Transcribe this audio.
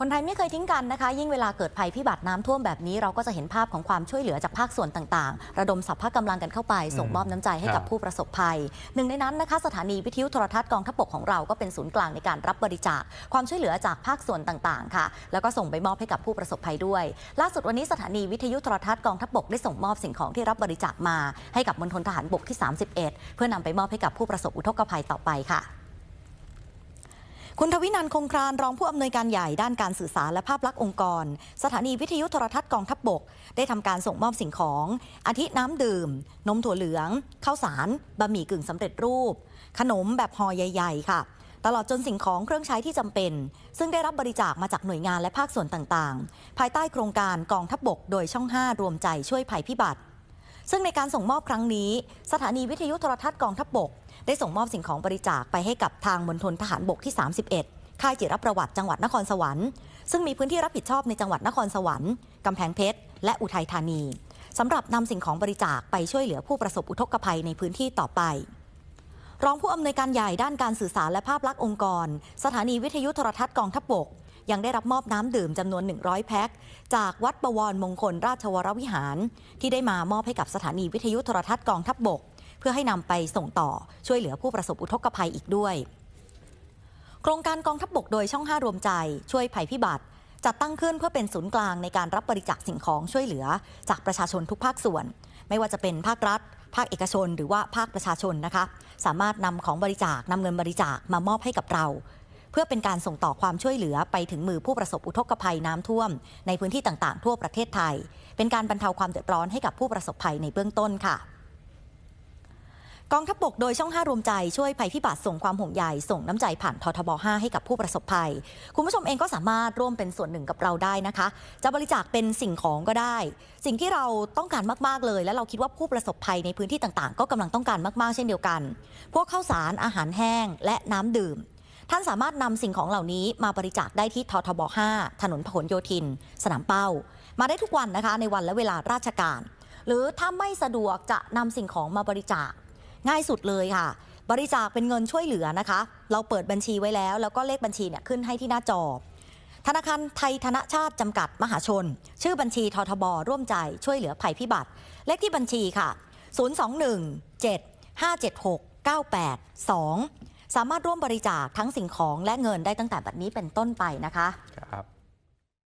คนไทยไม่เคยทิ้งกันนะคะ ยิ่งเวลาเกิดภัยพิบัติน้ำท่วมแบบนี้ เราก็จะเห็นภาพของความช่วยเหลือจากภาคส่วนต่างๆ ระดมสรรพกำลังกันเข้าไป ส่งมอบน้ำใจให้กับครับผู้ประสบภัย หนึ่งในนั้นนะคะ สถานีวิทยุโทรทัศน์กองทัพบกของเราก็เป็นศูนย์กลางในการรับบริจาค ความช่วยเหลือจากภาคส่วนต่างๆ ค่ะ แล้วก็ส่งไปมอบให้กับผู้ประสบภัยด้วย ล่าสุดวันนี้สถานีวิทยุโทรทัศน์กองทัพบกได้ส่งมอบสิ่งของที่รับบริจาคมา ให้กับมณฑลทหารบกที่ 31 เพื่อนำไปมอบให้กับผู้ประสบอุทกภัยต่อไปค่ะ คุณทวินันท์คงครานรองผู้อำนวยการใหญ่ด้านการสื่อสารและภาพลักษณ์องค์กร สถานีวิทยุโทรทัศน์กองทัพบบก ได้ทำการส่งมอบสิ่งของ อาทิน้ำดื่ม นมถั่วเหลือง ข้าวสาร บะหมี่กึ่งสำเร็จรูป ขนมแบบห่อใหญ่ ๆ ค่ะ ตลอดจนสิ่งของเครื่องใช้ที่จำเป็น ซึ่งได้รับบริจาคมาจากหน่วยงานและภาคส่วนต่างๆ ภายใต้โครงการกองทัพบบก โดยช่อง 5 รวมใจช่วยภัยพิบัติ ซึ่งในการส่งมอบครั้งนี้ สถานีวิทยุโทรทัศน์กองทัพบบก ได้ส่งมอบสิ่งของบริจาคไปให้กับทางมณฑลทหารบกที่ 31 ค่ายจิรประวัติจังหวัดนครสวรรค์ ซึ่งมีพื้นที่รับผิดชอบในจังหวัดนครสวรรค์กำแพงเพชร และอุทัยธานีสำหรับนำสิ่งของบริจาคไปช่วยเหลือผู้ประสบอุทกภัยในพื้นที่ต่อไปรองผู้อำนวยการใหญ่ด้านการสื่อสารและภาพลักษณ์องค์กร สถานีวิทยุโทรทัศน์กองทัพบก ยังได้รับมอบน้ำดื่มจำนวน 100 แพ็คจากวัดประวรมงคลราชวรวิหาร ที่ได้มามอบให้กับสถานีวิทยุโทรทัศน์กองทัพบกเพื่อให้นำไปส่งต่อช่วยเหลือผู้ประสบอุทกภัยอีกด้วย โครงการกองทัพบกโดยช่อง 5 รวมใจช่วยภัยพิบัติจัดตั้งขึ้นเพื่อเป็นศูนย์กลางในการรับบริจาคสิ่งของช่วยเหลือ จากประชาชนทุกภาคส่วน ไม่ว่าจะเป็นภาครัฐ ภาคเอกชน หรือว่าภาคประชาชนนะคะ สามารถนำของบริจาคนำเงินบริจาคมามอบให้กับเรา พื่อเป็นการส่งต่อความช่วยเหลือไปถึงมือผู้ประสบอุทกภัยน้ำท่วม ในพื้นที่ต่างๆ ทั่วประเทศไทย เป็นการบรรเทาความเดือดร้อนให้กับผู้ประสบภัยในเบื้องต้นค่ะกองทัพบกโดยช่อง 5 รวมใจช่วยภัยพิบัติส่งความห่วงใยส่งน้ำใจผ่านททบ 5 ให้กับผู้ประสบภัย คุณผู้ชมเองก็สามารถร่วมเป็นส่วนหนึ่งกับเราได้นะคะ จะบริจาคเป็นสิ่งของก็ได้ สิ่งที่เราต้องการมากๆเลย และเราคิดว่าผู้ประสบภัยในพื้นที่ต่างๆ ก็กำลังต้องการมากๆ เช่นเดียวกัน พวกข้าวสารอาหารแห้ง และน้ำดื่ม ท่านสามารถนำสิ่งของเหล่านี้มาบริจาคได้ที่ททบ 5 ถนนพหลโยธิน สนามเป้า มาได้ทุกวันนะคะในวันและเวลาราชการ หรือถ้าไม่สะดวกจะนำสิ่งของมาบริจาค ง่ายสุดเลยค่ะ บริจาคเป็นเงินช่วยเหลือนะคะ เราเปิดบัญชีไว้แล้ว แล้วก็เลขบัญชีเนี่ยขึ้นให้ที่หน้าจอ ธนาคารไทยธนชาติจำกัดมหาชน ชื่อบัญชีททบ ร่วมใจช่วยเหลือภัยพิบัติ เลขที่บัญชีค่ะ 021 7 576 982 สามารถร่วมบริจาคทั้งสิ่งของและเงินได้ตั้งแต่บัดนี้เป็นต้นไปนะคะ